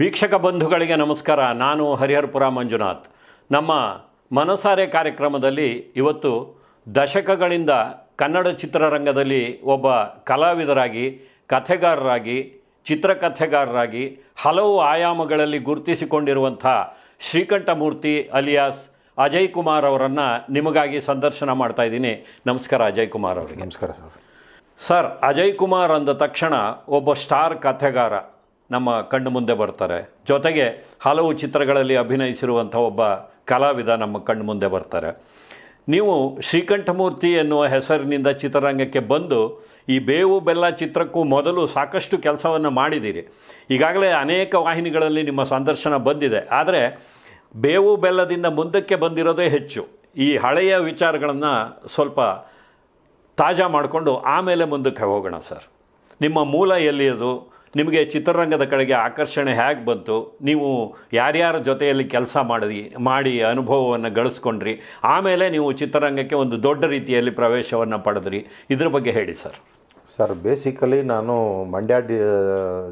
ವೀಕ್ಷಕ ಬಂಧುಗಳಿಗೆ ನಮಸ್ಕಾರ. ನಾನು ಹರಿಹರಪುರ ಮಂಜುನಾಥ್. ನಮ್ಮ ಮನಸಾರೆ ಕಾರ್ಯಕ್ರಮದಲ್ಲಿ ಇವತ್ತು ದಶಕಗಳಿಂದ ಕನ್ನಡ ಚಿತ್ರರಂಗದಲ್ಲಿ ಒಬ್ಬ ಕಲಾವಿದರಾಗಿ ಕಥೆಗಾರರಾಗಿ ಚಿತ್ರಕಥೆಗಾರರಾಗಿ ಹಲವು ಆಯಾಮಗಳಲ್ಲಿ ಗುರುತಿಸಿಕೊಂಡಿರುವಂಥ ಶ್ರೀಕಂಠಮೂರ್ತಿ ಅಲಿಯಾಸ್ ಅಜಯ್ ಕುಮಾರ್ ಅವರನ್ನು ನಿಮಗಾಗಿ ಸಂದರ್ಶನ ಮಾಡ್ತಾ ಇದ್ದೀನಿ. ನಮಸ್ಕಾರ ಅಜಯ್ ಕುಮಾರ್ ಅವರಿಗೆ. ನಮಸ್ಕಾರ ಸರ್. ಸರ್ ಅಜಯ್ ಕುಮಾರ್ ಅಂದ ತಕ್ಷಣ ಒಬ್ಬ ಸ್ಟಾರ್ ಕಥೆಗಾರ. ನಮ್ಮ ಕಣ್ಣು ಮುಂದೆ ಬರ್ತಾರೆ. ಜೊತೆಗೆ ಹಲವು ಚಿತ್ರಗಳಲ್ಲಿ ಅಭಿನಯಿಸಿರುವಂಥ ಒಬ್ಬ ಕಲಾವಿದ ನಮ್ಮ ಕಣ್ಣು ಮುಂದೆ ಬರ್ತಾರೆ. ನೀವು ಶ್ರೀಕಂಠಮೂರ್ತಿ ಎನ್ನುವ ಹೆಸರಿನಿಂದ ಚಿತ್ರರಂಗಕ್ಕೆ ಬಂದು ಈ ಬೇವು ಬೆಲ್ಲ ಚಿತ್ರಕ್ಕೂ ಮೊದಲು ಸಾಕಷ್ಟು ಕೆಲಸವನ್ನು ಮಾಡಿದ್ದೀರಿ. ಈಗಾಗಲೇ ಅನೇಕ ವಾಹಿನಿಗಳಲ್ಲಿ ನಿಮ್ಮ ಸಂದರ್ಶನ ಬಂದಿದೆ. ಆದರೆ ಬೇವು ಬೆಲ್ಲದಿಂದ ಮುಂದಕ್ಕೆ ಬಂದಿರೋದೇ ಹೆಚ್ಚು. ಈ ಹಳೆಯ ವಿಚಾರಗಳನ್ನು ಸ್ವಲ್ಪ ತಾಜಾ ಮಾಡಿಕೊಂಡು ಆಮೇಲೆ ಮುಂದಕ್ಕೆ ಹೋಗೋಣ ಸರ್. ನಿಮ್ಮ ಮೂಲ ಎಲ್ಲಿಯದು? ನಿಮಗೆ ಚಿತ್ರರಂಗದ ಕಡೆಗೆ ಆಕರ್ಷಣೆ ಹೇಗೆ ಬಂತು? ನೀವು ಯಾರ್ಯಾರ ಜೊತೆಯಲ್ಲಿ ಕೆಲಸ ಮಾಡಿ ಮಾಡಿ ಅನುಭವವನ್ನು ಗಳಿಸ್ಕೊಂಡ್ರಿ. ಆಮೇಲೆ ನೀವು ಚಿತ್ರರಂಗಕ್ಕೆ ಒಂದು ದೊಡ್ಡ ರೀತಿಯಲ್ಲಿ ಪ್ರವೇಶವನ್ನು ಪಡೆದ್ರಿ. ಇದ್ರ ಬಗ್ಗೆ ಹೇಳಿ ಸರ್. ಸರ್ ಬೇಸಿಕಲಿ ನಾನು ಮಂಡ್ಯ ಡಿ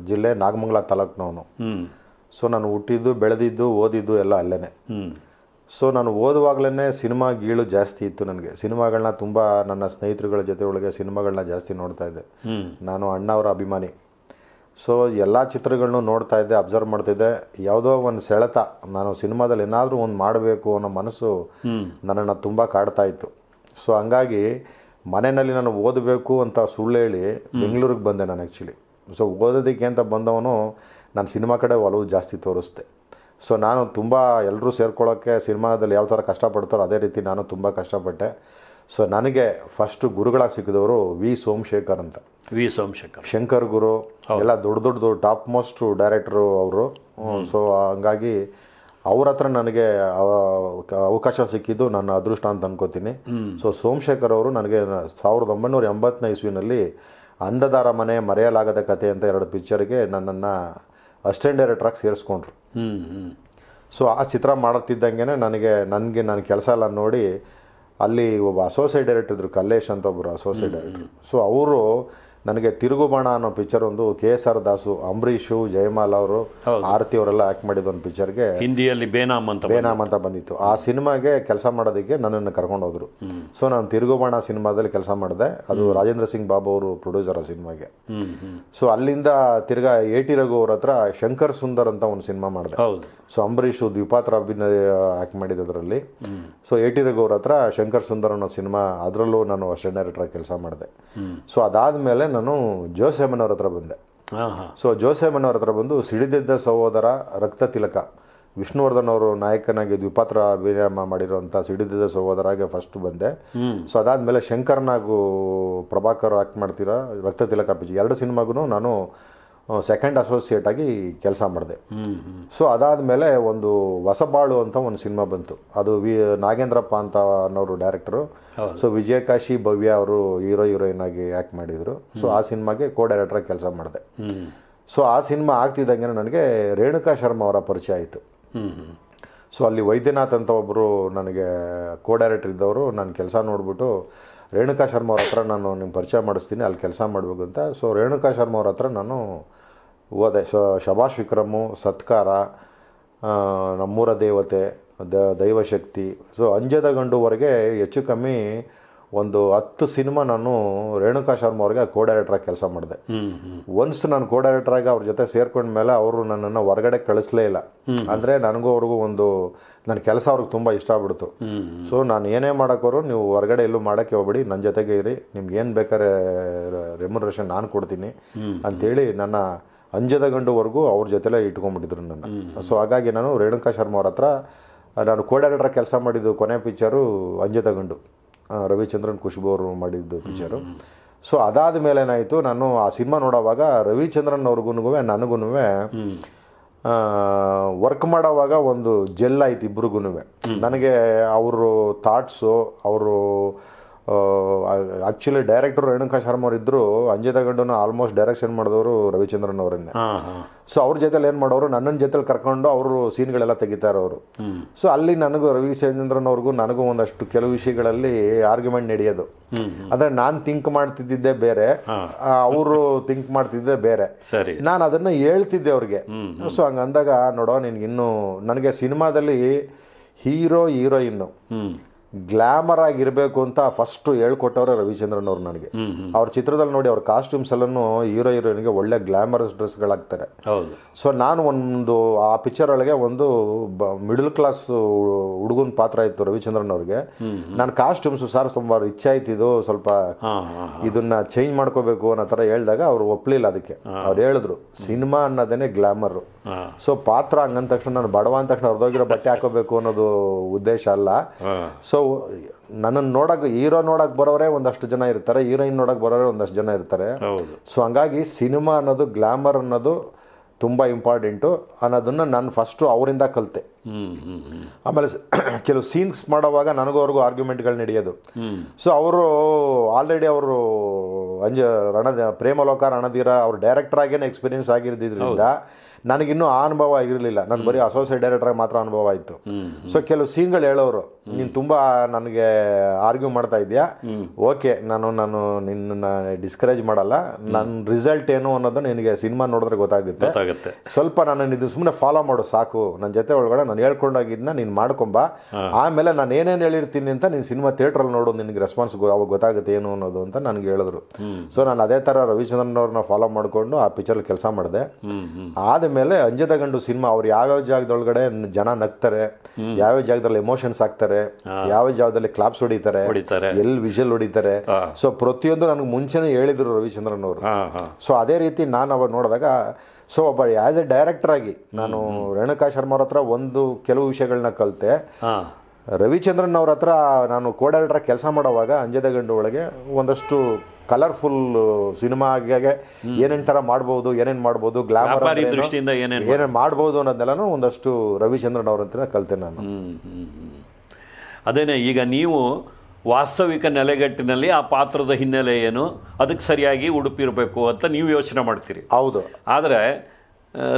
ಜಿಲ್ಲೆ ನಾಗಮಂಗಲ ತಾಲೂಕ್ನವನು. ಸೊ ನಾನು ಹುಟ್ಟಿದ್ದು ಬೆಳೆದಿದ್ದು ಓದಿದ್ದು ಎಲ್ಲ ಅಲ್ಲೇ ಸೊ ನಾನು ಓದುವಾಗಲೇ ಸಿನಿಮಾ ಗೀಳು ಜಾಸ್ತಿ ಇತ್ತು ನನಗೆ. ಸಿನಿಮಾಗಳನ್ನ ತುಂಬ ನನ್ನ ಸ್ನೇಹಿತರುಗಳ ಜೊತೆ ಒಳಗೆ ಸಿನಿಮಾಗಳನ್ನ ಜಾಸ್ತಿ ನೋಡ್ತಾ ಇದ್ದೆ. ನಾನು ಅಣ್ಣವರ ಅಭಿಮಾನಿ. ಸೊ ಎಲ್ಲ ಚಿತ್ರಗಳನ್ನು ನೋಡ್ತಾ ಇದ್ದೆ ಅಬ್ಸರ್ವ್ ಮಾಡ್ತಿದ್ದೆ ಯಾವುದೋ ಒಂದು ಸೆಳೆತ ನಾನು ಸಿನಿಮಾದಲ್ಲಿ ಏನಾದರೂ ಒಂದು ಮಾಡಬೇಕು ಅನ್ನೋ ಮನಸ್ಸು ನನ್ನನ್ನು ತುಂಬ ಕಾಡ್ತಾ ಇತ್ತು. ಸೊ ಹಂಗಾಗಿ ಮನೆಯಲ್ಲಿ ನಾನು ಓದಬೇಕು ಅಂತ ಸುಳ್ಳು ಹೇಳಿ ಬೆಂಗಳೂರಿಗೆ ಬಂದೆ ನಾನು ಆ್ಯಕ್ಚುಲಿ ಸೊ ಓದೋದಕ್ಕೆ ಅಂತ ಬಂದವನು ನಾನು ಸಿನಿಮಾ ಕಡೆ ಒಲವು ಜಾಸ್ತಿ ತೋರಿಸ್ದೆ. ಸೊ ನಾನು ತುಂಬ ಎಲ್ಲರೂ ಸೇರ್ಕೊಳ್ಳೋಕ್ಕೆ ಸಿನಿಮಾದಲ್ಲಿ ಯಾವ ಥರ ಕಷ್ಟಪಡ್ತಾರೋ ಅದೇ ರೀತಿ ನಾನು ತುಂಬ ಕಷ್ಟಪಟ್ಟೆ. ಸೊ ನನಗೆ ಫಸ್ಟ್ ಗುರುಗಳಾಗಿ ಸಿಕ್ಕಿದವರು ವಿ ಸೋಮಶೇಖರ್ ಅಂತ. ವಿ ಸೋಮಶೇಖರ್. ಶಂಕರ್ ಗುರು ಎಲ್ಲ ದೊಡ್ಡ ದೊಡ್ಡದು ಟಾಪ್ ಮೋಸ್ಟ್ ಡೈರೆಕ್ಟ್ರು ಅವರು ಸೊ ಹಂಗಾಗಿ ಅವ್ರ ಹತ್ರ ನನಗೆ ಅವಕಾಶ ಸಿಕ್ಕಿದ್ದು ನನ್ನ ಅದೃಷ್ಟ ಅಂತ ಅನ್ಕೋತೀನಿ. ಸೊ ಸೋಮಶೇಖರ್ ಅವರು ನನಗೆ ಸಾವಿರದ ಒಂಬೈನೂರ ಎಂಬತ್ತನೇ ಇಸ್ವಿನಲ್ಲಿ ಅಂಧದಾರ ಮನೆ ಮರೆಯಲಾಗದ ಕತೆ ಅಂತ ಎರಡು ಪಿಕ್ಚರ್ಗೆ ನನ್ನನ್ನು ಅಸಿಸ್ಟೆಂಟ್ ಡೈರೆಕ್ಟ್ರಾಗಿ ಸೇರಿಸ್ಕೊಂಡ್ರು. ಸೊ ಆ ಚಿತ್ರ ಮಾಡುತ್ತಿದ್ದಂಗೆ ನನಗೆ ನನಗೆ ನನ್ನ ಕೆಲಸ ಎಲ್ಲ ನೋಡಿ ಅಲ್ಲಿ ಒಬ್ಬ ಅಸೋಸಿಯೇಟ್ ಡೈರೆಕ್ಟರ್ ಇದ್ರು ಕಲ್ಲೇಶ್ ಅಂತ ಒಬ್ಬರು ಅಸೋಸಿಯೇಟ್ ಡೈರೆಕ್ಟರ್ ಸೊ ಅವರು ನನಗೆ ತಿರುಗುಬಾಣ ಅನ್ನೋ ಪಿಕ್ಚರ್ ಒಂದು K S R Dasu Ambareesh Jayamal ಅವರು ಆರತಿ ಅವರೆಲ್ಲ ಆ್ಯಕ್ಟ್ ಮಾಡಿದ ಒಂದು ಪಿಕ್ಚರ್ಗೆ ಹಿಂದಿಯಲ್ಲಿ ಬೇನಾಮ್ ಅಂತ ಬೇನಾಮ್ ಅಂತ ಬಂದಿತ್ತು. ಆ ಸಿನಿಮಾಗೆ ಕೆಲಸ ಮಾಡೋದಕ್ಕೆ ನನ್ನನ್ನು ಕರ್ಕೊಂಡು ಹೋದ್ರು. ಸೊ ನಾನು ತಿರುಗುಬಾಣ ಸಿನಿಮಾದಲ್ಲಿ ಕೆಲಸ ಮಾಡಿದೆ. ಅದು ರಾಜೇಂದ್ರ ಸಿಂಗ್ ಬಾಬು ಅವರು ಪ್ರೊಡ್ಯೂಸರ್ ಆ ಸಿನಿಮಾಗೆ. ಸೊ ಅಲ್ಲಿಂದ ತಿರ್ಗಾ ಎ ಟಿ ರಘು ಅವ್ರ ಹತ್ರ ಶಂಕರ್ ಸುಂದರ್ ಅಂತ ಒಂದು ಸಿನಿಮಾ ಮಾಡಿದೆ. ಸೊ ಅಂಬರೀಷು ದ್ವಿಪಾತ್ರ ಅಭಿನಯ ಆ್ಯಕ್ಟ್ ಮಾಡಿದ್ದರಲ್ಲಿ. ಸೊ ಎ ಟಿ ರಘು ಅವ್ರ ಹತ್ರ ಶಂಕರ್ ಸುಂದರ್ ಅನ್ನೋ ಸಿನಿಮಾ ಅದರಲ್ಲೂ ನಾನು ಅಸಿಸ್ಟೆಂಟ್ ಡೈರೆಕ್ಟರ್ ಕೆಲಸ ಮಾಡಿದೆ. ಸೊ ಅದಾದಮೇಲೆ ನಾನು ಜೋಸೆಮನ್ ಹತ್ರ ಬಂದೆ. ಸೊ ಜೋಸೆಮನ್ ಹತ್ರ ಬಂದು ಸಿಡಿದಿದ್ದ ಸಹೋದರ ರಕ್ತ ತಿಲಕ ವಿಷ್ಣುವರ್ಧನ್ ಅವರು ನಾಯಕನಾಗಿ ದ್ವಿಪಾತ್ರ ಅಭಿನಯ ಮಾಡಿರುವಂಥ ಸಿಡಿದಿದ್ದ ಸಹೋದರಾಗೆ ಫಸ್ಟ್ ಬಂದೆ. ಸೊ ಅದಾದಮೇಲೆ ಶಂಕರ್ನಾಗು ಪ್ರಭಾಕರ್ ಆಕ್ಟ್ ಮಾಡ್ತೀರಾ ರಕ್ತ ತಿಲಕ ಪಿಜಿ ಎರಡು ಸಿನಿಮಾಗೂ ನಾನು ಸೆಕೆಂಡ್ ಅಸೋಸಿಯೇಟ್ ಆಗಿ ಕೆಲಸ ಮಾಡಿದೆ. ಸೊ ಅದಾದ ಸೊ ಅದಾದಮೇಲೆ ಒಂದು ಹೊಸಬಾಳು ಅಂತ ಒಂದು ಸಿನಿಮಾ ಬಂತು. ಅದು ವಿ ನಾಗೇಂದ್ರಪ್ಪ ಅಂತ ಅನ್ನೋರು ಡೈರೆಕ್ಟರು ಸೊ ವಿಜಯಕಾಶಿ ಭವ್ಯ ಅವರು ಹೀರೋ ಹೀರೋಯಿನ್ ಆಗಿ ಆ್ಯಕ್ಟ್ ಮಾಡಿದರು. ಸೊ ಆ ಸಿನಿಮಾಗೆ ಕೋ ಡೈರೆಕ್ಟ್ರಾಗಿ ಕೆಲಸ ಮಾಡಿದೆ. ಸೊ ಆ ಸಿನಿಮಾ ಆಗ್ತಿದ್ದಂಗೆ ನನಗೆ ರೇಣುಕಾ ಶರ್ಮಾ ಅವರ ಪರಿಚಯ ಆಯಿತು. ಸೊ ಅಲ್ಲಿ ವೈದ್ಯನಾಥ್ ಅಂತ ಒಬ್ಬರು ನನಗೆ ಕೋ ಡೈರೆಕ್ಟರ್ ಇದ್ದವರು ನಾನು ಕೆಲಸ ನೋಡಿಬಿಟ್ಟು ರೇಣುಕಾ ಶರ್ಮಾ ಅವ್ರ ಹತ್ರ ನಾನು ನಿಮ್ಗೆ ಪರಿಚಯ ಮಾಡಿಸ್ತೀನಿ ಅಲ್ಲಿ ಕೆಲಸ ಮಾಡಬೇಕು ಅಂತ. ಸೊ ರೇಣುಕಾ ಶರ್ಮಾ ಅವ್ರ ಹತ್ರ ನಾನು ಹೋದೆ ಶ ಶಭಾಷ್ ವಿಕ್ರಮು ಸತ್ಕಾರ ನಮ್ಮೂರ ದೇವತೆ ದ ದೈವಶಕ್ತಿ. ಸೊ ಅಂಜದ ಗಂಡುವರೆಗೆ ಹೆಚ್ಚು ಕಮ್ಮಿ ಒಂದು ಹತ್ತು ಸಿನಿಮಾ ನಾನು ರೇಣುಕಾ ಶರ್ಮಾ ಅವ್ರಿಗೆ ಕೋ ಡೈರೆಕ್ಟ್ರಾಗಿ ಕೆಲಸ ಮಾಡಿದೆ. ಒನ್ಸ್ ನಾನು ಕೋ ಡೈರೆಕ್ಟ್ರಾಗಿ ಅವ್ರ ಜೊತೆ ಸೇರ್ಕೊಂಡ ಮೇಲೆ ಅವರು ನನ್ನನ್ನು ಹೊರಗಡೆ ಕಳಿಸ್ಲೇ ಇಲ್ಲ. ಅಂದ್ರೆ ನನಗೂ ಅವ್ರಿಗೂ ಒಂದು ನನ್ನ ಕೆಲಸ ಅವ್ರಿಗೆ ತುಂಬ ಇಷ್ಟ ಆಗ್ಬಿಡ್ತು. ಸೊ ನಾನು ಏನೇ ಮಾಡೋಕ್ಕೋರು ನೀವು ಹೊರಗಡೆ ಎಲ್ಲೂ ಮಾಡೋಕ್ಕೆ ಹೋಗ್ಬೇಡಿ ನನ್ನ ಜೊತೆಗೆ ಇರಿ ನಿಮ್ಗೆ ಏನು ಬೇಕಾದ್ರೆ ರೆಮ್ಯುನರೇಷನ್ ನಾನು ಕೊಡ್ತೀನಿ ಅಂತೇಳಿ ನನ್ನ ಅಂಜದ ಗಂಡುವರೆಗೂ ಅವ್ರ ಜೊತೆಲೇ ಇಟ್ಕೊಂಡ್ಬಿಟ್ಟಿದ್ರು ನನ್ನ ಸೊ ಹಾಗಾಗಿ ನಾನು ರೇಣುಕಾ ಶರ್ಮಾ ಅವ್ರ ಹತ್ರ ನಾನು ಕೋಡಾಡರ ಕೆಲಸ ಮಾಡಿದ್ದು ಕೊನೆ ಪಿಕ್ಚರು ಅಂಜದ ತಗೊಂಡು ಆ, ರವಿಚಂದ್ರನ್ ಖುಷ್ಬು ಅವರು ಮಾಡಿದ್ದು ಪಿಕ್ಚರು ಸೊ ಅದಾದ ಮೇಲೆ ಏನಾಯಿತು ನಾನು ಆ ಸಿನಿಮಾ ನೋಡೋವಾಗ ರವಿಚಂದ್ರನ್ ಅವ್ರಿಗೂ ನನಗೂ ವರ್ಕ್ ಮಾಡೋವಾಗ ಒಂದು ಜೆಲ್ ಆಯ್ತು ಇಬ್ರಿಗೂ ನನಗೆ ಅವರು ಥಾಟ್ಸು ಅವರು ಆ್ಯಕ್ಚುಲಿ ಡೈರೆಕ್ಟರ್ ರೇಣುಕಾ ಶರ್ಮ ಅವರು ಇದ್ದರು ಅಂಜೆ ತಗೊಂಡು ಆಲ್ಮೋಸ್ಟ್ ಡೈರೆಕ್ಷನ್ ಮಾಡಿದವರು ರವಿಚಂದ್ರನ್ ಅವರನ್ನೇ. ಸೊ ಅವ್ರ ಜೊತೆಲಿ ಏನು ಮಾಡೋರು ನನ್ನನ್ನು ಜೊತೆಲಿ ಕರ್ಕೊಂಡು ಅವರು ಸೀನ್ಗಳೆಲ್ಲ ತೆಗಿತಾರೆ ಅವರು. ಸೊ ಅಲ್ಲಿ ನನಗೂ ರವಿಚಂದ್ರನ್ ಅವ್ರಿಗೂ ನನಗೂ ಒಂದಷ್ಟು ಕೆಲವು ವಿಷಯಗಳಲ್ಲಿ ಆರ್ಗ್ಯುಮೆಂಟ್ ನಡೆಯೋದು. ಅಂದರೆ ನಾನು ಥಿಂಕ್ ಮಾಡ್ತಿದ್ದಿದ್ದೇ ಬೇರೆ ಅವರು ಥಿಂಕ್ ಮಾಡ್ತಿದ್ದೆ ಬೇರೆ. ಸರಿ. ನಾನು ಅದನ್ನು ಹೇಳ್ತಿದ್ದೆ ಅವ್ರಿಗೆ. ಸೊ ಹಂಗಂದಾಗ ನೋಡೋ ನಿನ್ಗೆ ಇನ್ನೂ ನನಗೆ ಸಿನಿಮಾದಲ್ಲಿ ಹೀರೋ ಹೀರೋಯಿನ್ನು. ಹ್ಞೂ ಗ್ಲಾಮರ್ ಆಗಿರಬೇಕು ಅಂತ ಫಸ್ಟ್ ಹೇಳ್ಕೊಟ್ಟವ್ರೆ ರವಿಚಂದ್ರನ್ ಅವ್ರು ನನಗೆ. ಅವ್ರ ಚಿತ್ರದಲ್ಲಿ ನೋಡಿ ಅವ್ರ ಕಾಸ್ಟ್ಯೂಮ್ಸ್ ಎಲ್ಲನೂ ಹೀರೋ ಹೀರೋಯಿನ್ಗೆ ಒಳ್ಳೆ ಗ್ಲಾಮರಸ್ ಡ್ರೆಸ್ಗಳಾಗ್ತಾರೆ ಹೌದು. ಸೊ ನಾನು ಒಂದು ಆ ಪಿಕ್ಚರ್ ಒಳಗೆ ಒಂದು ಮಿಡಲ್ ಕ್ಲಾಸ್ ಹುಡುಗನ ಪಾತ್ರ ಇತ್ತು ರವಿಚಂದ್ರನ್ ಅವ್ರಿಗೆ. ನಾನು ಕಾಸ್ಟ್ಯೂಮ್ಸ್ ಸರ್ ತುಂಬ ರಿಚ್ ಆಯ್ತು ಇದು ಸ್ವಲ್ಪ ಇದನ್ನ ಚೇಂಜ್ ಮಾಡ್ಕೋಬೇಕು ಅನ್ನೋ ಥರ ಹೇಳಿದಾಗ ಅವ್ರು ಒಪ್ಪಲಿಲ್ಲ ಅದಕ್ಕೆ. ಅವ್ರು ಹೇಳಿದ್ರು ಸಿನಿಮಾ ಅನ್ನೋದೇನೆ ಗ್ಲಾಮರು ಹಾಂ ಸೊ ಪಾತ್ರ ಹಂಗಂದ ತಕ್ಷಣ ನಾನು ಬಡವ ಅಂದ ತಕ್ಷಣ ಹೊರದೋಗಿರೋ ಬಟ್ಟೆ ಹಾಕೋಬೇಕು ಅನ್ನೋದು ಉದ್ದೇಶ ಅಲ್ಲ. ಸೊ ನನ್ನನ್ನು ನೋಡಕ್ಕೆ ಹೀರೋ ನೋಡಕ್ಕೆ ಬರೋರೇ ಒಂದಷ್ಟು ಜನ ಇರ್ತಾರೆ ಹೀರೋಯಿನ್ ನೋಡಕ್ಕೆ ಬರೋರೇ ಒಂದಷ್ಟು ಜನ ಇರ್ತಾರೆ. ಹೌದು. ಸೊ ಹಂಗಾಗಿ ಸಿನಿಮಾ ಅನ್ನೋದು ಗ್ಲಾಮರ್ ಅನ್ನೋದು ತುಂಬ ಇಂಪಾರ್ಟೆಂಟು ಅನ್ನೋದನ್ನು ನಾನು ಫಸ್ಟು ಅವರಿಂದ ಕಲಿತೆ. ಆಮೇಲೆ ಕೆಲವು ಸೀನ್ಸ್ ಮಾಡೋವಾಗ ನನಗೂ ಅವ್ರಿಗೂ ಆರ್ಗ್ಯುಮೆಂಟ್ಗಳು ನಡೆಯೋದು. ಸೊ ಅವರು ಆಲ್ರೆಡಿ ಅವರು ಅಂಜ ರಣ ಪ್ರೇಮಲೋಕ ರಣಧೀರ ಅವ್ರು ಡೈರೆಕ್ಟರ್ ಆಗೇನೆ ಎಕ್ಸ್ಪೀರಿಯನ್ಸ್ ಆಗಿರೋದ್ರಿಂದ ನನಗಿನ್ನೂ ಆ ಅನುಭವ ಆಗಿರಲಿಲ್ಲ. ನಾನು ಬರೀ ಅಸೋಸಿಯೇಟ್ ಡೈರೆಕ್ಟರ್ ಮಾತ್ರ ಅನುಭವ ಆಯಿತು. ಸೊ ಕೆಲವು ಸೀನ್ಗಳು ಹೇಳೋರು ನೀನು ತುಂಬ ನನಗೆ ಆರ್ಗ್ಯೂ ಮಾಡ್ತಾ ಇದೆಯಾ? ಓಕೆ ನಾನು ನಾನು ನಿನ್ನ ಡಿಸ್ಕರೇಜ್ ಮಾಡಲ್ಲ. ನನ್ನ ರಿಸಲ್ಟ್ ಏನು ಅನ್ನೋದು ನಿನಗೆ ಸಿನಿಮಾ ನೋಡಿದ್ರೆ ಗೊತ್ತಾಗುತ್ತೆ. ಗೊತ್ತಾಗುತ್ತೆ. ಸ್ವಲ್ಪ ನಾನು ಇದು ಸುಮ್ಮನೆ ಫಾಲೋ ಮಾಡು ಸಾಕು. ನನ್ನ ಜೊತೆ ಒಳಗಡೆ ನಾನು ಹೇಳ್ಕೊಂಡಾಗಿದ್ದ ನೀನು ಮಾಡ್ಕೊಂಬ. ಆಮೇಲೆ ನಾನು ಏನೇನು ಹೇಳಿರ್ತೀನಿ ಅಂತ ನೀನು ಸಿನಿಮಾ ಥಿಯೇಟ್ರಲ್ಲಿ ನೋಡು ನಿನಗೆ ರೆಸ್ಪಾನ್ಸ್ ಅವಾಗ ಗೊತ್ತಾಗುತ್ತೆ ಏನು ಅನ್ನೋದು ಅಂತ ನನಗೆ ಹೇಳಿದ್ರು. ಸೊ ನಾನು ಅದೇ ಥರ ರವಿಚಂದ್ರನ್ ಅವ್ರನ್ನ ಫಾಲೋ ಮಾಡಿಕೊಂಡು ಆ ಪಿಕ್ಚರಲ್ಲಿ ಕೆಲಸ ಮಾಡಿದೆ. ಆದಮೇಲೆ ಅಂಜದ ಗಂಡು ಸಿನಿಮಾ ಅವ್ರು ಯಾವ್ಯಾವ ಜಾಗದೊಳಗಡೆ ಜನ ನಗ್ತಾರೆ ಯಾವ ಜಾಗದಲ್ಲಿ ಎಮೋಷನ್ಸ್ ಆಗ್ತಾರೆ ಯಾವ ಜಾಗದಲ್ಲಿ ಕ್ಲಾಪ್ಸ್ ಹೊಡಿತಾರೆ ಎಲ್ಲಿ ವಿಷಲ್ ಹೊಡಿತಾರೆ. ಸೊ ಪ್ರತಿಯೊಂದು ನನಗೆ ಮುಂಚೆನೇ ಹೇಳಿದ್ರು ರವಿಚಂದ್ರನ್ ಅವರು. ಸೊ ಅದೇ ರೀತಿ ನಾನು ಅವಾಗ ನೋಡಿದಾಗ ಸೊ ಒಬ್ಬ ಆ್ಯಸ್ ಎ ಡೈರೆಕ್ಟರ್ ಆಗಿ ನಾನು ರೇಣುಕಾ ಶರ್ಮಾ ಅವ್ರ ಹತ್ರ ಒಂದು ಕೆಲವು ವಿಷಯಗಳನ್ನ ಕಲಿತೆ. ರವಿಚಂದ್ರನ್ ಅವ್ರ ಹತ್ರ ನಾನು ಕೋಡಾಡರ ಕೆಲಸ ಮಾಡೋವಾಗ ಅಂಜದ ಗಂಡು ಒಳಗೆ ಒಂದಷ್ಟು ಕಲರ್ಫುಲ್ ಸಿನಿಮಾ ಆಗಿ ಏನೇನು ಥರ ಮಾಡ್ಬೋದು ಏನೇನು ಮಾಡ್ಬೋದು ಗ್ಲಾಮರ್ ಏನೇನು ಮಾಡ್ಬೋದು ಅನ್ನೋದೆಲ್ಲನೂ ಒಂದಷ್ಟು ರವಿಚಂದ್ರನ್ ಅವ್ರ ಹತ್ರ ಕಲಿತೆ ನಾನು. ಅದೇನೆ ಈಗ ನೀವು ವಾಸ್ತವಿಕ ನೆಲೆಗಟ್ಟಿನಲ್ಲಿ ಆ ಪಾತ್ರದ ಹಿನ್ನೆಲೆ ಏನು? ಅದಕ್ಕೆ ಸರಿಯಾಗಿ ಉಡುಪಿರಬೇಕು ಅಂತ ನೀವು ಯೋಚನೆ ಮಾಡ್ತೀರಿ. ಹೌದು. ಆದರೆ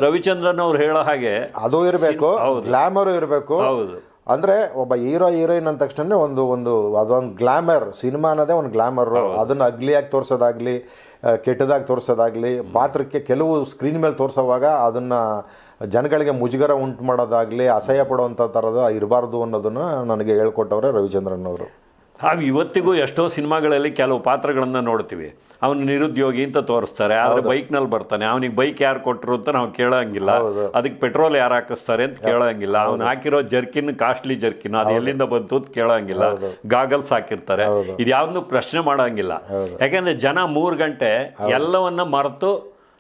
ರವಿಚಂದ್ರನ್ ಅವ್ರು ಹೇಳೋ ಹಾಗೆ ಅದು ಇರಬೇಕು ಗ್ಲಾಮರ್ ಇರಬೇಕು. ಹೌದು. ಅಂದರೆ ಒಬ್ಬ ಹೀರೋ ಹೀರೋಯಿನ್ ಅಂದ ತಕ್ಷಣ ಒಂದು ಒಂದು ಅದೊಂದು ಗ್ಲಾಮರ್ ಸಿನಿಮಾ ಅನ್ನೋದೇ ಒಂದು ಗ್ಲಾಮರ್. ಅದನ್ನು ಅಗ್ಲಿಯಾಗಿ ತೋರಿಸೋದಾಗ್ಲಿ ಕೆಟ್ಟದಾಗಿ ತೋರಿಸೋದಾಗಲಿ ಪಾತ್ರಕ್ಕೆ ಕೆಲವು ಸ್ಕ್ರೀನ್ ಮೇಲೆ ತೋರಿಸೋವಾಗ ಅದನ್ನು ಜನಗಳಿಗೆ ಮುಜುಗರ ಉಂಟು ಮಾಡೋದಾಗಲಿ ಅಸಹ್ಯ ಪಡುವಂಥ ಥರದ ಇರಬಾರ್ದು ಅನ್ನೋದನ್ನು ನನಗೆ ಹೇಳ್ಕೊಟ್ಟವ್ರೆ ರವಿಚಂದ್ರನ್ ಅವರು. ನಾವು ಇವತ್ತಿಗೂ ಎಷ್ಟೋ ಸಿನಿಮಾಗಳಲ್ಲಿ ಕೆಲವು ಪಾತ್ರಗಳನ್ನು ನೋಡ್ತೀವಿ. ಅವನು ನಿರುದ್ಯೋಗಿ ಅಂತ ತೋರಿಸ್ತಾರೆ ಆದರೆ ಬೈಕ್ನಲ್ಲಿ ಬರ್ತಾನೆ. ಅವನಿಗೆ ಬೈಕ್ ಯಾರು ಕೊಟ್ಟರು ಅಂತ ನಾವು ಕೇಳೋಂಗಿಲ್ಲ. ಅದಕ್ಕೆ ಪೆಟ್ರೋಲ್ ಯಾರು ಹಾಕಿಸ್ತಾರೆ ಅಂತ ಕೇಳೋಂಗಿಲ್ಲ. ಅವ್ನು ಹಾಕಿರೋ ಜರ್ಕಿನ್ ಕಾಸ್ಟ್ಲಿ ಜರ್ಕಿನ್ ಅದು ಎಲ್ಲಿಂದ ಬಂತು ಅಂತ ಕೇಳೋಂಗಿಲ್ಲ. ಗಾಗಲ್ಸ್ ಹಾಕಿರ್ತಾರೆ. ಇದು ಯಾವ್ದು ಪ್ರಶ್ನೆ ಮಾಡೋಂಗಿಲ್ಲ. ಯಾಕಂದ್ರೆ ಜನ ಮೂರು ಗಂಟೆ ಎಲ್ಲವನ್ನ ಮರೆತು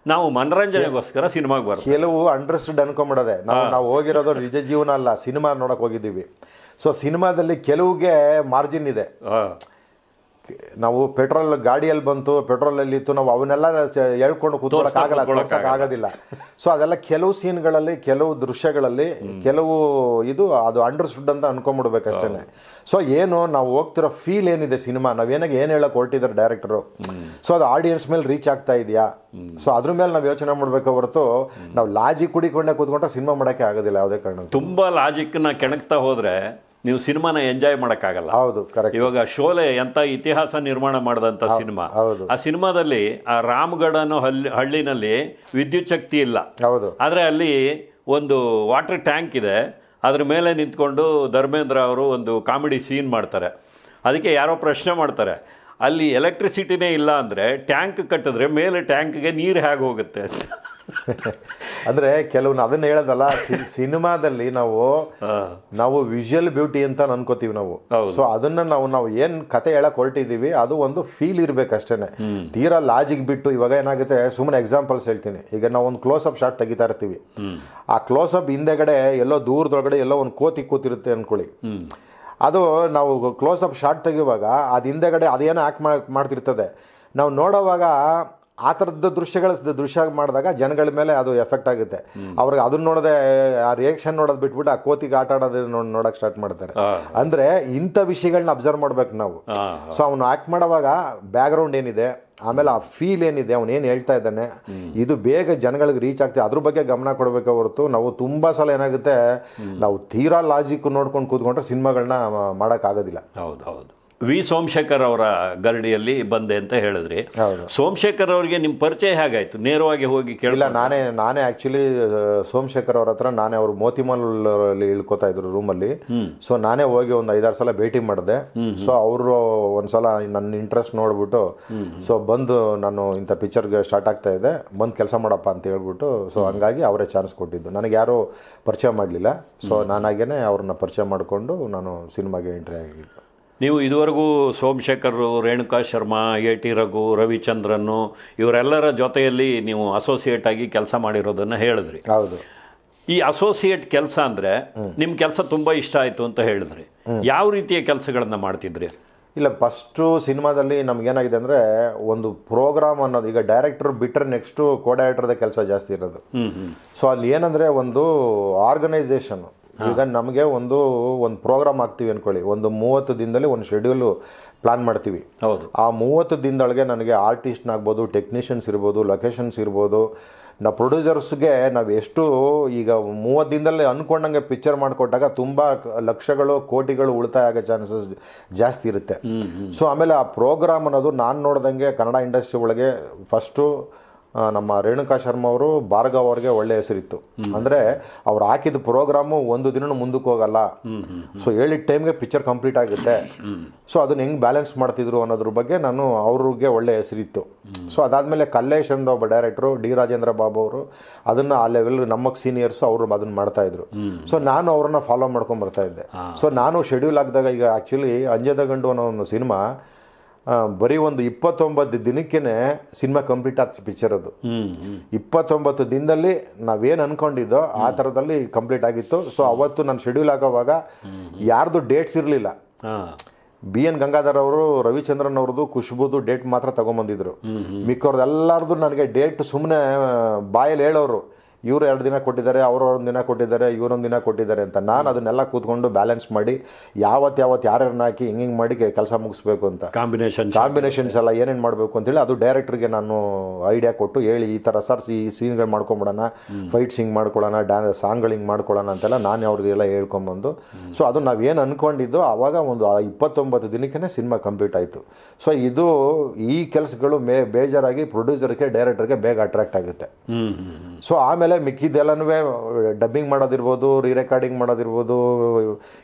ನಾವು ಮನರಂಜನೆಗೋಸ್ಕರ ಸಿನಿಮಾಗೆ ಬರ್ತೀವಿ ಕೆಲವು ಅಂಡರ್ಸ್ಟುಡ್ ಅನ್ಕೊಂಬಿಡದೆ. ನಾವು ನಾವು ಹೋಗಿರೋದು ನಿಜ ಜೀವನ ಅಲ್ಲ. ಸಿನಿಮಾ ನೋಡಕ್ ಹೋಗಿದ್ದೀವಿ. ಸೊ ಸಿನಿಮಾದಲ್ಲಿ ಕೆಲವುಗೆ ಮಾರ್ಜಿನ್ ಇದೆ. ನಾವು ಪೆಟ್ರೋಲ್ ಗಾಡಿಯಲ್ಲಿ ಬಂತು ಪೆಟ್ರೋಲ್ ಅಲ್ಲಿ ಇತ್ತು ನಾವು ಅವನ್ನೆಲ್ಲ ಹೇಳ್ಕೊಂಡು ಕೂತ್ಕೊಳ್ಳೋಕೆ ಆಗಲ್ಲ ತೋರ್ಸಕ್ ಆಗೋದಿಲ್ಲ. ಸೊ ಅದೆಲ್ಲ ಕೆಲವು ಸೀನ್ಗಳಲ್ಲಿ ಕೆಲವು ದೃಶ್ಯಗಳಲ್ಲಿ ಕೆಲವು ಇದು ಅದು ಅಂಡರ್ಸ್ಟುಡ್ ಅಂತ ಅನ್ಕೊಂಡ್ಬಿಡ್ಬೇಕು ಅಷ್ಟೇ ಸೊ ಏನು ನಾವು ಹೋಗ್ತಿರೋ ಫೀಲ್ ಏನಿದೆ ಸಿನಿಮಾ? ನಾವೇನಾಗ ಏನು ಹೇಳಕ್ ಹೊರಟಿದ್ದಾರೆ ಡೈರೆಕ್ಟರು ಸೊ ಅದು ಆಡಿಯನ್ಸ್ ಮೇಲೆ ರೀಚ್ ಆಗ್ತಾ ಇದೆಯಾ? ಸೊ ಅದ್ರ ಮೇಲೆ ನಾವು ಯೋಚನೆ ಮಾಡ್ಬೇಕು ಹೊರತು ನಾವು ಲಾಜಿಕ್ ಕುಡಿಕೊಂಡೆ ಕೂತ್ಕೊಂಡ್ರೆ ಸಿನಿಮಾ ಮಾಡೋಕ್ಕೆ ಆಗೋದಿಲ್ಲ ಯಾವುದೇ ಕಾರಣ ತುಂಬಾ ಲಾಜಿಕ್ನ ಕೆಣಕ್ತಾ ಹೋದ್ರೆ ನೀವು ಸಿನಿಮಾನ ಎಂಜಾಯ್ ಮಾಡೋಕ್ಕಾಗಲ್ಲ. ಹೌದು ಕರೆಕ್ಟ್ ಇವಾಗ ಶೋಲೆ ಎಂತ ಇತಿಹಾಸ ನಿರ್ಮಾಣ ಮಾಡಿದಂತ ಸಿನಿಮಾ. ಹೌದು. ಆ ಸಿನಿಮಾದಲ್ಲಿ ಆ ರಾಮ್ಗಢ ಅನ್ನೋ ಹಳ್ಳಿ ಹಳ್ಳಿನಲ್ಲಿ ವಿದ್ಯುತ್ ಶಕ್ತಿ ಇಲ್ಲ. ಹೌದು. ಆದರೆ ಅಲ್ಲಿ ಒಂದು ವಾಟರ್ ಟ್ಯಾಂಕ್ ಇದೆ. ಅದ್ರ ಮೇಲೆ ನಿಂತ್ಕೊಂಡು ಧರ್ಮೇಂದ್ರ ಅವರು ಒಂದು ಕಾಮಿಡಿ ಸೀನ್ ಮಾಡ್ತಾರೆ. ಅದಕ್ಕೆ ಯಾರೋ ಪ್ರಶ್ನೆ ಮಾಡ್ತಾರೆ. ಅಲ್ಲಿ ಎಲೆಕ್ಟ್ರಿಸಿಟಿನೇ ಇಲ್ಲ ಅಂದರೆ ಟ್ಯಾಂಕ್ ಕಟ್ಟಿದ್ರೆ ಮೇಲೆ ಟ್ಯಾಂಕ್ಗೆ ನೀರು ಹೇಗೆ ಹೋಗುತ್ತೆ ಅಂತ. ಅಂದ್ರೆ ಕೆಲವು ಅದನ್ನ ಹೇಳೋದಲ್ಲ ಸಿನಿಮಾದಲ್ಲಿ ನಾವು ನಾವು ವಿಜುವಲ್ ಬ್ಯೂಟಿ ಅಂತ ಅನ್ಕೋತೀವಿ ನಾವು. ಸೊ ಅದನ್ನ ನಾವು ನಾವು ಏನ್ ಕತೆ ಹೇಳಕ್ ಹೊರಟಿದೀವಿ ಅದು ಒಂದು ಫೀಲ್ ಇರ್ಬೇಕಷ್ಟೇನೆ ತೀರಾ ಲಾಜಿಕ್ ಬಿಟ್ಟು ಇವಾಗ ಏನಾಗುತ್ತೆ ಸುಮ್ಮನೆ ಎಕ್ಸಾಂಪಲ್ಸ್ ಹೇಳ್ತೀನಿ. ಈಗ ನಾವು ಒಂದು ಕ್ಲೋಸ್ ಅಪ್ ಶಾಟ್ ತೆಗಿತಾ ಇರ್ತೀವಿ. ಆ ಕ್ಲೋಸ್ ಅಪ್ ಹಿಂದೆಗಡೆ ಎಲ್ಲೋ ದೂರದೊಳಗಡೆ ಎಲ್ಲೋ ಒಂದು ಕೋತಿ ಕೂತಿರುತ್ತೆ ಅನ್ಕೊಳ್ಳಿ. ಅದು ನಾವು ಕ್ಲೋಸ್ ಅಪ್ ಶಾಟ್ ತೆಗೆಯುವಾಗ ಅದು ಹಿಂದೆಗಡೆ ಅದೇನೋ ಆ್ಯಕ್ಟ್ ಮಾಡ್ತಿರ್ತದೆ. ನಾವು ನೋಡೋವಾಗ ಆ ಥರದ್ದು ದೃಶ್ಯಗಳ ದೃಶ್ಯ ಮಾಡಿದಾಗ ಜನಗಳ ಮೇಲೆ ಅದು ಎಫೆಕ್ಟ್ ಆಗುತ್ತೆ. ಅವ್ರಿಗೆ ಅದನ್ನ ನೋಡದೆ ಆ ರಿಯಾಕ್ಷನ್ ನೋಡೋದು ಬಿಟ್ಬಿಟ್ಟು ಆ ಕೋತಿಗೆ ಆಟ ಆಡೋದನ್ನ ನೋಡೋಕೆ ಸ್ಟಾರ್ಟ್ ಮಾಡ್ತಾರೆ. ಅಂದರೆ ಇಂಥ ವಿಷಯಗಳನ್ನ ಅಬ್ಸರ್ವ್ ಮಾಡ್ಬೇಕು ನಾವು. ಸೊ ಅವನು ಆಕ್ಟ್ ಮಾಡುವಾಗ ಬ್ಯಾಕ್ಗ್ರೌಂಡ್ ಏನಿದೆ ಆಮೇಲೆ ಆ ಫೀಲ್ ಏನಿದೆ ಅವನು ಏನು ಹೇಳ್ತಾ ಇದ್ದಾನೆ ಇದು ಬೇಗ ಜನಗಳಿಗೆ ರೀಚ್ ಆಗ್ತದೆ. ಅದ್ರ ಬಗ್ಗೆ ಗಮನ ಕೊಡಬೇಕು ಹೊರತು ನಾವು ತುಂಬಾ ಸಲ ಏನಾಗುತ್ತೆ ನಾವು ತೀರಾ ಲಾಜಿಕ್ ನೋಡ್ಕೊಂಡು ಕೂತ್ಕೊಂಡ್ರೆ ಸಿನಿಮಾಗಳನ್ನ ಮಾಡೋಕ್ಕಾಗೋದಿಲ್ಲ ಹೌದು ಹೌದು. ವಿ. ಸೋಮಶೇಖರ್ ಅವರ ಗರಡಿಯಲ್ಲಿ ಬಂದೆ ಅಂತ ಹೇಳಿದ್ರಿ. ಸೋಮಶೇಖರ್ ಅವರಿಗೆ ನಿಮ್ಮ ಪರಿಚಯ ಹೇಗಾಯ್ತು ನೇರವಾಗಿ ಹೋಗಿ ಕೇಳಿಲ್ಲ ನಾನೇ ನಾನೇ ಆಕ್ಚುಲಿ ಸೋಮಶೇಖರ್ ಅವ್ರ ಹತ್ರ ನಾನೇ ಅವರು ಮೋತಿಮಾಲ್ ಇಳ್ಕೊತಾ ಇದ್ರು ರೂಮಲ್ಲಿ ಸೊ ನಾನೇ ಹೋಗಿ ಒಂದು ಐದಾರು ಸಲ ಭೇಟಿ ಮಾಡಿದೆ. ಸೊ ಅವರು ಒಂದ್ಸಲ ನನ್ನ ಇಂಟ್ರೆಸ್ಟ್ ನೋಡ್ಬಿಟ್ಟು ಸೊ ಬಂದು ನಾನು ಇಂಥ ಪಿಕ್ಚರ್ಗೆ ಸ್ಟಾರ್ಟ್ ಆಗ್ತಾ ಇದೆ ಬಂದು ಕೆಲಸ ಮಾಡಪ್ಪ ಅಂತ ಹೇಳ್ಬಿಟ್ಟು ಸೊ ಹಂಗಾಗಿ ಅವರೇ ಚಾನ್ಸ್ ಕೊಟ್ಟಿದ್ದು. ನನಗೆ ಯಾರು ಪರಿಚಯ ಮಾಡಲಿಲ್ಲ. ಸೊ ನಾನಾಗೇನೆ ಅವ್ರನ್ನ ಪರಿಚಯ ಮಾಡಿಕೊಂಡು ನಾನು ಸಿನಿಮಾಗೆ ಎಂಟ್ರಿ ಆಗಿದ್ದು. ನೀವು ಇದುವರೆಗೂ ಸೋಮಶೇಖರ್ ರೇಣುಕಾ ಶರ್ಮಾ ಎ ಟಿ ರಘು ರವಿಚಂದ್ರನ್ನು ಇವರೆಲ್ಲರ ಜೊತೆಯಲ್ಲಿ ನೀವು ಅಸೋಸಿಯೇಟ್ ಆಗಿ ಕೆಲಸ ಮಾಡಿರೋದನ್ನ ಹೇಳಿದ್ರಿ. ಹೌದು. ಈ ಅಸೋಸಿಯೇಟ್ ಕೆಲಸ ಅಂದ್ರೆ ನಿಮ್ಮ ಕೆಲಸ ತುಂಬಾ ಇಷ್ಟ ಆಯ್ತು ಅಂತ ಹೇಳಿದ್ರಿ. ಯಾವ ರೀತಿಯ ಕೆಲಸಗಳನ್ನು ಮಾಡ್ತಿದ್ರಿ? ಇಲ್ಲ ಫಸ್ಟು ಸಿನಿಮಾದಲ್ಲಿ ನಮಗೇನಾಗಿದೆ ಅಂದರೆ ಒಂದು ಪ್ರೋಗ್ರಾಮ್ ಅನ್ನೋದು ಈಗ ಡೈರೆಕ್ಟರ್ ಬಿಟ್ಟರೆ ನೆಕ್ಸ್ಟು ಕೋ ಡೈರೆಕ್ಟರ್ದ ಕೆಲಸ ಜಾಸ್ತಿ ಇರೋದು. ಸೊ ಅಲ್ಲಿ ಏನಂದರೆ ಒಂದು ಆರ್ಗನೈಸೇಷನ್ ಈಗ ನಮಗೆ ಒಂದು ಒಂದು ಪ್ರೋಗ್ರಾಮ್ ಹಾಕ್ತೀವಿ ಅಂದ್ಕೊಳ್ಳಿ ಒಂದು ಮೂವತ್ತು ದಿನದಲ್ಲಿ ಒಂದು ಶೆಡ್ಯೂಲು ಪ್ಲಾನ್ ಮಾಡ್ತೀವಿ. ಹೌದು. ಆ ಮೂವತ್ತು ದಿನದೊಳಗೆ ನನಗೆ ಆರ್ಟಿಸ್ಟ್ನಾಗ್ಬೋದು ಟೆಕ್ನಿಷಿಯನ್ಸ್ ಇರ್ಬೋದು ಲೊಕೇಶನ್ಸ್ ಇರ್ಬೋದು ನಾವು ಪ್ರೊಡ್ಯೂಸರ್ಸ್ಗೆ ನಾವು ಎಷ್ಟು ಈಗ ಮೂವತ್ತು ದಿನದಲ್ಲಿ ಅಂದ್ಕೊಂಡಂಗೆ ಪಿಕ್ಚರ್ ಮಾಡಿಕೊಟ್ಟಾಗ ತುಂಬ ಲಕ್ಷಗಳು ಕೋಟಿಗಳು ಉಳಿತಾಯ ಆಗೋ ಚಾನ್ಸಸ್ ಜಾಸ್ತಿ ಇರುತ್ತೆ. ಸೊ ಆಮೇಲೆ ಆ ಪ್ರೋಗ್ರಾಮ್ ಅನ್ನೋದು ನಾನು ನೋಡ್ದಂಗೆ ಕನ್ನಡ ಇಂಡಸ್ಟ್ರಿ ಒಳಗೆ ಫಸ್ಟು ನಮ್ಮ ರೇಣುಕಾ ಶರ್ಮಾ ಅವರು ಭಾರ್ಗವ್ ಅವ್ರಿಗೆ ಒಳ್ಳೆ ಹೆಸರಿತ್ತು. ಅಂದ್ರೆ ಅವ್ರು ಹಾಕಿದ ಪ್ರೋಗ್ರಾಮು ಒಂದು ದಿನ ಮುಂದಕ್ಕೆ ಹೋಗಲ್ಲ. ಸೊ ಹೇಳಿದ ಟೈಮ್ಗೆ ಪಿಕ್ಚರ್ ಕಂಪ್ಲೀಟ್ ಆಗುತ್ತೆ. ಸೊ ಅದನ್ನ ಹೆಂಗ್ ಬ್ಯಾಲೆನ್ಸ್ ಮಾಡ್ತಿದ್ರು ಅನ್ನೋದ್ರ ಬಗ್ಗೆ ನಾನು ಅವ್ರಿಗೆ ಒಳ್ಳೆ ಹೆಸರಿತ್ತು. ಸೊ ಅದಾದ್ಮೇಲೆ ಕಲ್ಲೇಶ್ ಅಂತ ಒಬ್ಬ ಡೈರೆಕ್ಟ್ರು ಡಿ ರಾಜೇಂದ್ರ ಬಾಬು ಅವರು, ಅದನ್ನ ಆ ಲೆವೆಲ್ ನಮಗೆ ಸೀನಿಯರ್ಸ್ ಅವರು ಅದನ್ನ ಮಾಡ್ತಾ ಇದ್ರು. ಸೊ ನಾನು ಅವ್ರನ್ನ ಫಾಲೋ ಮಾಡ್ಕೊಂಡ್ ಬರ್ತಾ ಇದ್ದೆ. ಸೊ ನಾನು ಶೆಡ್ಯೂಲ್ ಆಗಿದಾಗ ಈಗ ಆ್ಯಕ್ಚುಲಿ ಅಂಜದ ಗಂಡು ಅನ್ನೋ ಒಂದು ಸಿನಿಮಾ ಬರೀ ಒಂದು ಇಪ್ಪತ್ತೊಂಬತ್ತು ದಿನಕ್ಕೇ ಸಿನಿಮಾ ಕಂಪ್ಲೀಟ್ ಆಗ್ತಿ ಪಿಕ್ಚರ್ ಅದು. ಇಪ್ಪತ್ತೊಂಬತ್ತು ದಿನದಲ್ಲಿ ನಾವೇನು ಅನ್ಕೊಂಡಿದ್ದೋ ಆ ಥರದಲ್ಲಿ ಕಂಪ್ಲೀಟ್ ಆಗಿತ್ತು. ಸೊ ಅವತ್ತು ನಾನು ಶೆಡ್ಯೂಲ್ ಆಗೋವಾಗ ಯಾರ್ದು ಡೇಟ್ಸ್ ಇರಲಿಲ್ಲ. ಬಿ ಎನ್ ಗಂಗಾಧರ್ ಅವರು ರವಿಚಂದ್ರನ್ ಅವ್ರದ್ದು ಖುಷ್ಬುದು ಡೇಟ್ ಮಾತ್ರ ತಗೊಂಬಂದಿದ್ರು. ಮಿಕ್ಕವ್ರದ್ದೆಲ್ಲರದು ನನಗೆ ಡೇಟ್ ಸುಮ್ಮನೆ ಬಾಯಲ್ಲಿ ಹೇಳೋರು. ಇವ್ರು ಎರಡು ದಿನ ಕೊಟ್ಟಿದ್ದಾರೆ ಅವರು ಒಂದು ದಿನ ಕೊಟ್ಟಿದ್ದಾರೆ ಇವರೊಂದು ದಿನ ಕೊಟ್ಟಿದ್ದಾರೆ ಅಂತ ನಾನು ಅದನ್ನೆಲ್ಲ ಕೂತ್ಕೊಂಡು ಬ್ಯಾಲೆನ್ಸ್ ಮಾಡಿ ಯಾವತ್ತು ಯಾವತ್ತು ಯಾರ್ಯಾರನ್ನ ಹಾಕಿ ಹಿಂಗೆ ಹಿಂಗೆ ಮಾಡಿ ಕೆಲಸ ಮುಗಿಸ್ಬೇಕು ಅಂತ. ಕಾಂಬಿನೇಷನ್ ಕಾಂಬಿನೇಷನ್ಸ್ ಎಲ್ಲ ಏನೇನು ಮಾಡಬೇಕು ಅಂತೇಳಿ ಅದು ಡೈರೆಕ್ಟ್ರಿಗೆ ನಾನು ಐಡಿಯಾ ಕೊಟ್ಟು ಹೇಳಿ ಈ ಥರ ಸರ್ ಈ ಸೀನ್ಗಳು ಮಾಡ್ಕೊಂಬಿಡೋಣ ಫೈಟ್ಸ್ ಹಿಂಗೆ ಮಾಡ್ಕೊಳ್ಳೋಣ ಡ್ಯಾನ್ಸ್ ಸಾಂಗ್ಗಳು ಹಿಂಗೆ ಮಾಡ್ಕೊಳ್ಳೋಣ ಅಂತೆಲ್ಲ ನಾನು ಅವ್ರಿಗೆಲ್ಲ ಹೇಳ್ಕೊಂಬಂದು. ಸೊ ಅದು ನಾವೇನು ಅಂದ್ಕೊಂಡಿದ್ದು ಆವಾಗ ಒಂದು ಇಪ್ಪತ್ತೊಂಬತ್ತು ದಿನಕ್ಕೇ ಸಿನಿಮಾ ಕಂಪ್ಲೀಟ್ ಆಯಿತು. ಸೊ ಇದು ಈ ಕೆಲಸಗಳು ಮೇ ಬೇಜಾರಾಗಿ ಪ್ರೊಡ್ಯೂಸರ್ಗೆ ಡೈರೆಕ್ಟರ್ಗೆ ಬೇಗ ಅಟ್ರಾಕ್ಟ್ ಆಗುತ್ತೆ. ಸೊ ಆಮೇಲೆ ಮಿಕ್ಕಿದ್ದೆಲ್ಲನೂ ಡಬ್ಬಿಂಗ್ ಮಾಡೋದಿರ್ಬೋದು ರೀ ರೆಕಾರ್ಡಿಂಗ್ ಮಾಡೋದಿರ್ಬೋದು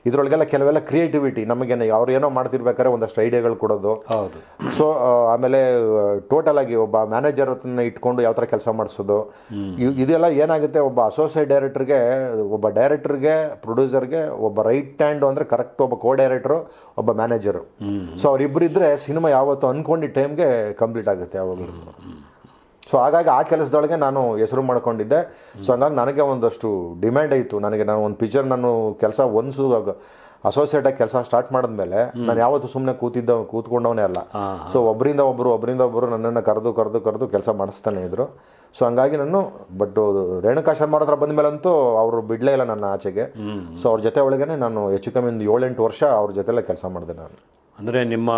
ಇದರೊಳಗೆಲ್ಲ ಕೆಲವೆಲ್ಲ ಕ್ರಿಯೇಟಿವಿಟಿ ನಮಗೆ ಅವ್ರು ಏನೋ ಮಾಡ್ತಿರ್ಬೇಕಾದ್ರೆ ಒಂದಷ್ಟು ಐಡಿಯಾಗಳು ಕೊಡೋದು. ಹೌದು. ಸೊ ಆಮೇಲೆ ಟೋಟಲ್ ಆಗಿ ಒಬ್ಬ ಮ್ಯಾನೇಜರ್ ಹತ್ರನ ಇಟ್ಕೊಂಡು ಯಾವ ಥರ ಕೆಲಸ ಮಾಡಿಸೋದು. ಇದೆಲ್ಲ ಏನಾಗುತ್ತೆ ಒಬ್ಬ ಅಸೋಸಿಯೇಟ್ ಡೈರೆಕ್ಟರ್ಗೆ ಒಬ್ಬ ಡೈರೆಕ್ಟರ್ಗೆ ಪ್ರೊಡ್ಯೂಸರ್ಗೆ ಒಬ್ಬ ರೈಟ್ ಹ್ಯಾಂಡ್ ಅಂದರೆ ಕರೆಕ್ಟ್ ಒಬ್ಬ ಕೋ ಡೈರೆಕ್ಟ್ರು ಒಬ್ಬ ಮ್ಯಾನೇಜರು ಸೊ ಅವರಿಬ್ಬರಿದ್ದರೆ ಸಿನಿಮಾ ಯಾವತ್ತು ಅಂದ್ಕೊಂಡಿದ್ದ ಟೈಮ್ಗೆ ಕಂಪ್ಲೀಟ್ ಆಗುತ್ತೆ ಯಾವಾಗಲೂ ಸೊ ಹಾಗಾಗಿ ಆ ಕೆಲಸದೊಳಗೆ ನಾನು ಹೆಸರು ಮಾಡ್ಕೊಂಡಿದ್ದೆ. ಸೊ ಹಂಗಾಗಿ ನನಗೆ ಒಂದಷ್ಟು ಡಿಮ್ಯಾಂಡ್ ಆಯಿತು. ನನಗೆ ನಾನು ಒಂದು ಪಿಕ್ಚರ್ ನಾನು ಕೆಲಸ ಹೊಂದ್ಸುವಾಗ ಅಸೋಸಿಯೇಟ್ ಆಗಿ ಕೆಲಸ ಸ್ಟಾರ್ಟ್ ಮಾಡಿದ್ಮೇಲೆ ನಾನು ಯಾವತ್ತು ಸುಮ್ಮನೆ ಕೂತಿದ್ದ ಕೂತ್ಕೊಂಡವನೇ ಅಲ್ಲ. ಸೊ ಒಬ್ಬರಿಂದ ಒಬ್ಬರು ಒಬ್ಬರಿಂದ ಒಬ್ಬರು ನನ್ನನ್ನು ಕರೆದು ಕರೆದು ಕರೆದು ಕೆಲಸ ಮಾಡಿಸ್ತಾನೆ ಇದ್ರು. ಸೊ ಹಂಗಾಗಿ ನಾನು ಬಟ್ ರೇಣುಕಾ ಶರ್ಮಾ ಹತ್ರ ಬಂದ ಮೇಲಂತೂ ಅವರು ಬಿಡಲೇ ಇಲ್ಲ ನನ್ನ ಆಚೆಗೆ. ಸೊ ಅವ್ರ ಜೊತೆ ಒಳಗೇನೆ ನಾನು ಹೆಚ್ಚು ಕಮ್ಮಿ ಒಂದು ಏಳೆಂಟು ವರ್ಷ ಅವ್ರ ಜೊತೆಲ್ಲ ಕೆಲಸ ಮಾಡಿದೆ ನಾನು. ಅಂದ್ರೆ ನಿಮ್ಮ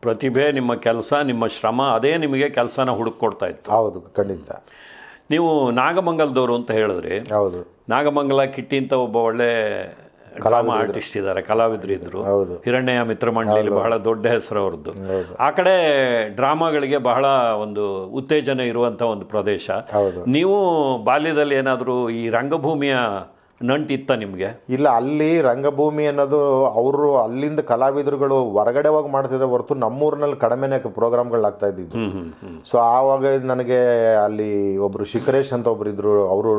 ಪ್ರತಿಭೆ ನಿಮ್ಮ ಕೆಲಸ ನಿಮ್ಮ ಶ್ರಮ ಅದೇ ನಿಮಗೆ ಕೆಲಸನ ಹುಡುಕೊಡ್ತಾ ಇತ್ತು. ಹೌದು ಖಂಡಿತ. ನೀವು ನಾಗಮಂಗಲದವರು ಅಂತ ಹೇಳಿದ್ರಿ ಹೌದು. ನಾಗಮಂಗಲ ಕಿಟ್ಟಿ ಅಂತ ಒಬ್ಬ ಒಳ್ಳೆ ಕಲಾಮ ಆರ್ಟಿಸ್ಟ್ ಇದ್ದಾರೆ ಕಲಾವಿದರು ಇದ್ರು. ಹೌದು. ಹಿರಣ್ಯ ಮಿತ್ರ ಮಂಡಳಿ ಬಹಳ ದೊಡ್ಡ ಹೆಸರು ಅವ್ರದ್ದು. ಆ ಕಡೆ ಡ್ರಾಮಾಗಳಿಗೆ ಬಹಳ ಒಂದು ಉತ್ತೇಜನ ಇರುವಂತ ಒಂದು ಪ್ರದೇಶ. ನೀವು ಬಾಲ್ಯದಲ್ಲಿ ಏನಾದರೂ ಈ ರಂಗಭೂಮಿಯ ನಂಟಿತ್ತ ನಿಮಗೆ? ಇಲ್ಲ ಅಲ್ಲಿ ರಂಗಭೂಮಿ ಅನ್ನೋದು ಅವರು ಅಲ್ಲಿಂದ ಕಲಾವಿದರುಗಳು ಹೊರಗಡೆ ಹೋಗಿ ಮಾಡ್ತಿದ್ರೆ ಹೊರತು ನಮ್ಮೂರಿನಲ್ಲಿ ಕಡಿಮೆನೇ ಪ್ರೋಗ್ರಾಮ್ಗಳಾಗ್ತಾ ಇದ್ದಿದ್ದು. ಸೊ ಆವಾಗ ನನಗೆ ಅಲ್ಲಿ ಒಬ್ಬರು ಶಿಖರೇಶ್ ಅಂತ ಒಬ್ರು ಇದ್ರು ಅವರು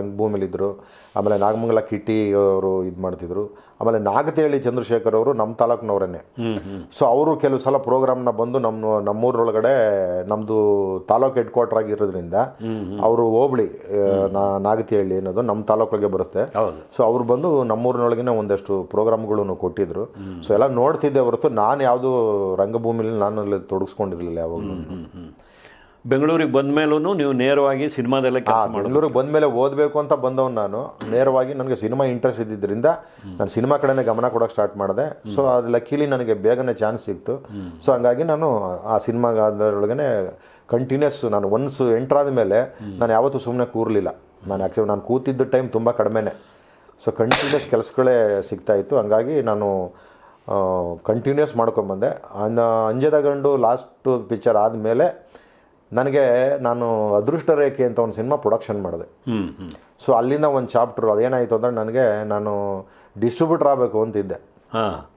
ರಂಗಭೂಮಿಲಿ ಇದ್ರು ಆಮೇಲೆ ನಾಗಮಂಗಲ ಕಿಟ್ಟಿ ಅವರು ಇದು ಮಾಡ್ತಿದ್ರು. ಆಮೇಲೆ ನಾಗತೇಳಿ ಚಂದ್ರಶೇಖರ್ ಅವರು ನಮ್ಮ ತಾಲೂಕಿನವರನ್ನೇ ಹ್ಮ್ ಸೊ ಅವರು ಕೆಲವು ಸಲ ಪ್ರೋಗ್ರಾಮ್ನ ಬಂದು ನಮ್ಮ ನಮ್ಮೂರೊಳಗಡೆ ನಮ್ಮದು ತಾಲೂಕು ಹೆಡ್ ಕ್ವಾರ್ಟರ್ ಆಗಿರೋದ್ರಿಂದ ಅವರು ಹೋಬಳಿ ನಾಗತಿಹಳ್ಳಿ ಅನ್ನೋದು ನಮ್ಮ ತಾಲೂಕಿಗೆ ಬರುತ್ತೆ ಹೌದು. ಸೊ ಅವ್ರು ಬಂದು ನಮ್ಮೂರಿನೊಳಗಿನ ಒಂದಷ್ಟು ಪ್ರೋಗ್ರಾಮ್ಗಳನ್ನು ಕೊಟ್ಟಿದ್ರು. ಸೊ ಎಲ್ಲ ನೋಡ್ತಿದ್ದೆ ಹೊರತು ನಾನು ಯಾವುದು ರಂಗಭೂಮಿಲಿ ನಾನು ಅಲ್ಲಿ ತೊಡಗಿಸ್ಕೊಂಡಿರಲಿಲ್ಲ ಯಾವಾಗಲೂ. ಬೆಂಗಳೂರಿಗೆ ಬಂದ ಮೇಲೂ ನೀವು ನೇರವಾಗಿ ಸಿನಿಮಾದಲ್ಲ ಬೆಂಗಳೂರಿಗೆ ಬಂದ ಬಂದಮೇಲೆ ಓದಬೇಕು ಅಂತ ಬಂದವನು ನಾನು. ನೇರವಾಗಿ ನನಗೆ ಸಿನಿಮಾ ಇಂಟ್ರೆಸ್ಟ್ ಇದ್ದಿದ್ದರಿಂದ ನಾನು ಸಿನಿಮಾ ಕಡೆನೇ ಗಮನ ಕೊಡೋಕೆ ಸ್ಟಾರ್ಟ್ ಮಾಡಿದೆ. ಸೊ ಅದು ಲಕ್ಕೀಲಿ ನನಗೆ ಬೇಗನೆ ಚಾನ್ಸ್ ಸಿಕ್ತು. ಸೊ ಹಂಗಾಗಿ ನಾನು ಆ ಸಿನಿಮಾದೊಳಗನೆ ಕಂಟಿನ್ಯೂಸ್ ನಾನು ಒನ್ಸ್ ಎಂಟ್ರಾದ ಮೇಲೆ ನಾನು ಯಾವತ್ತೂ ಸುಮ್ಮನೆ ಕೂರಲಿಲ್ಲ. ನಾನು ಆ್ಯಕ್ಚುಲಿ ನಾನು ಕೂತಿದ್ದ ಟೈಮ್ ತುಂಬ ಕಡಿಮೆನೆ. ಸೊ ಕಂಟಿನ್ಯೂಸ್ ಕೆಲಸಗಳೇ ಸಿಗ್ತಾಯಿತ್ತು ಹಂಗಾಗಿ ನಾನು ಕಂಟಿನ್ಯೂಸ್ ಮಾಡ್ಕೊಂಬಂದೆ ಅನ್ನ ಅಂಜದ ಗಂಡು ಲಾಸ್ಟ್ ಪಿಕ್ಚರ್ ಆದಮೇಲೆ ನನಗೆ ನಾನು ಅದೃಷ್ಟ ರೇಖೆ ಅಂತ ಒಂದು ಸಿನಿಮಾ ಪ್ರೊಡಕ್ಷನ್ ಮಾಡಿದೆ. ಸೊ ಅಲ್ಲಿಂದ ಒಂದು ಚಾಪ್ಟ್ರು ಅದೇನಾಯಿತು ಅಂದರೆ ನನಗೆ ನಾನು ಡಿಸ್ಟ್ರಿಬ್ಯೂಟರ್ ಆಗಬೇಕು ಅಂತಿದ್ದೆ. ಹಾ.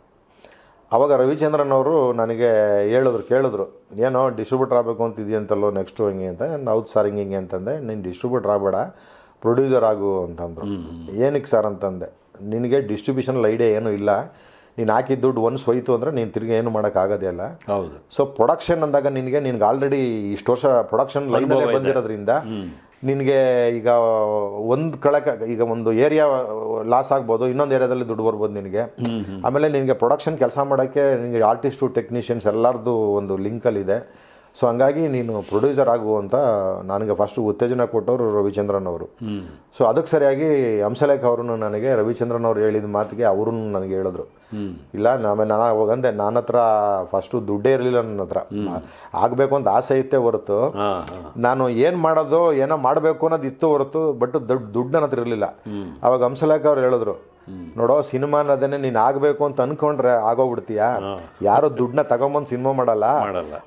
ಅವಾಗ ರವಿಚಂದ್ರನ್ ಅವರು ನನಗೆ ಹೇಳಿದ್ರು ಕೇಳಿದ್ರು ಏನೋ ಡಿಸ್ಟ್ರಿಬ್ಯೂಟರ್ ಆಗಬೇಕು ಅಂತ ಇದೆಯಂತಲ್ಲೋ ನೆಕ್ಸ್ಟು ಹಿಂಗೆ ಅಂತ. ಹೌದು ಸರ್ ಹಿಂಗೆ ಹಿಂಗೆ ಅಂತಂದೆ. ನೀನು ಡಿಸ್ಟ್ರಿಬ್ಯೂಟರ್ ಆಗಬೇಡ ಪ್ರೊಡ್ಯೂಸರ್ ಆಗು ಅಂತಂದರು. ಏನಕ್ಕೆ ಸರ್ ಅಂತಂದೆ ನಿನಗೆ ಡಿಸ್ಟ್ರಿಬ್ಯೂಷನ್ ಐಡಿಯಾ ಏನೂ ಇಲ್ಲ. ನೀನು ಹಾಕಿದ ದುಡ್ಡು ಒನ್ಸ್ ಹೋಯ್ತು ಅಂದರೆ ನೀನು ತಿರುಗಿ ಏನು ಮಾಡೋಕ್ಕಾಗೋದೇ ಇಲ್ಲ. ಹೌದು. ಸೊ ಪ್ರೊಡಕ್ಷನ್ ಅಂದಾಗ ನಿನಗೆ ನಿನ್ಗೆ ಆಲ್ರೆಡಿ ಇಷ್ಟು ವರ್ಷ ಪ್ರೊಡಕ್ಷನ್ ಲೈನಲ್ಲೇ ಬಂದಿರೋದ್ರಿಂದ ನಿನಗೆ ಈಗ ಒಂದು ಕಳಕ ಈಗ ಒಂದು ಏರಿಯಾ ಲಾಸ್ ಆಗ್ಬೋದು ಇನ್ನೊಂದು ಏರಿಯಾದಲ್ಲಿ ದುಡ್ಡು ಬರ್ಬೋದು ನಿನಗೆ. ಆಮೇಲೆ ನಿನಗೆ ಪ್ರೊಡಕ್ಷನ್ ಕೆಲಸ ಮಾಡೋಕ್ಕೆ ನಿನಗೆ ಆರ್ಟಿಸ್ಟು ಟೆಕ್ನಿಷಿಯನ್ಸ್ ಎಲ್ಲರದ್ದು ಒಂದು ಲಿಂಕಲ್ಲಿದೆ ಸೊ ಹಂಗಾಗಿ ನೀನು ಪ್ರೊಡ್ಯೂಸರ್ ಆಗು ಅಂತ ನನಗೆ ಫಸ್ಟ್ ಉತ್ತೇಜನ ಕೊಟ್ಟವರು ರವಿಚಂದ್ರನ್ ಅವರು. ಸೊ ಅದಕ್ಕೆ ಸರಿಯಾಗಿ ಹಂಸಲೇಖ ಅವರು ನನಗೆ ರವಿಚಂದ್ರನ್ ಅವರು ಹೇಳಿದ ಮಾತಿಗೆ ಅವರು ನನಗೆ ಹೇಳಿದ್ರು. ಇಲ್ಲ ಆಮೇಲೆ ನಾನು ಅವಾಗಂದೆ ನನ್ನ ಹತ್ರ ಫಸ್ಟು ದುಡ್ಡೇ ಇರಲಿಲ್ಲ ನನ್ನ ಹತ್ರ. ಆಗಬೇಕು ಅಂತ ಆಸೆ ಇತ್ತೇ ಹೊರತು ನಾನು ಏನು ಮಾಡೋದು ಏನೋ ಮಾಡಬೇಕು ಅನ್ನೋದು ಇತ್ತು ಹೊರತು ಬಟ್ ದುಡ್ಡು ದುಡ್ಡು ನನ್ನ ಹತ್ರ ಇರಲಿಲ್ಲ. ಅವಾಗ ಹಂಸಲೇಖ ಅವ್ರು ಹೇಳಿದ್ರು ನೋಡೋ ಸಿನಿಮಾ ಅನ್ನೋದನ್ನೇ ನೀನ್ ಆಗ್ಬೇಕು ಅಂತ ಅನ್ಕೊಂಡ್ರೆ ಆಗೋಗ್ಬಿಡ್ತೀಯ? ಯಾರು ದುಡ್ಡನ್ನ ತಗೊಂಬಂದು ಸಿನಿಮಾ ಮಾಡಲ್ಲ.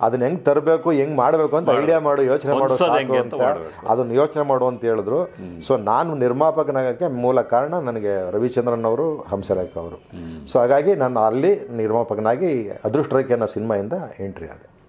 ಅದನ್ನ ಹೆಂಗ್ ತರಬೇಕು ಹೆಂಗ್ ಮಾಡಬೇಕು ಅಂತ ಐಡಿಯಾ ಮಾಡು ಯೋಚನೆ ಮಾಡು ಸಾಕು ಅಂತ ಅದನ್ನ ಯೋಚನೆ ಮಾಡು ಅಂತ ಹೇಳಿದ್ರು. ಸೊ ನಾನು ನಿರ್ಮಾಪಕನಾಗಕ್ಕೆ ಮೂಲ ಕಾರಣ ನನಗೆ ರವಿಚಂದ್ರನ್ ಅವರು ಹಂಸಲೇಖ ಅವರು. ಸೊ ಹಾಗಾಗಿ ನಾನು ಅಲ್ಲಿ ನಿರ್ಮಾಪಕನಾಗಿ ಅದೃಷ್ಟ ರೇಖೆ ಅನ್ನೋ ಸಿನಿಮಾಯಿಂದ ಎಂಟ್ರಿ ಆದೆ.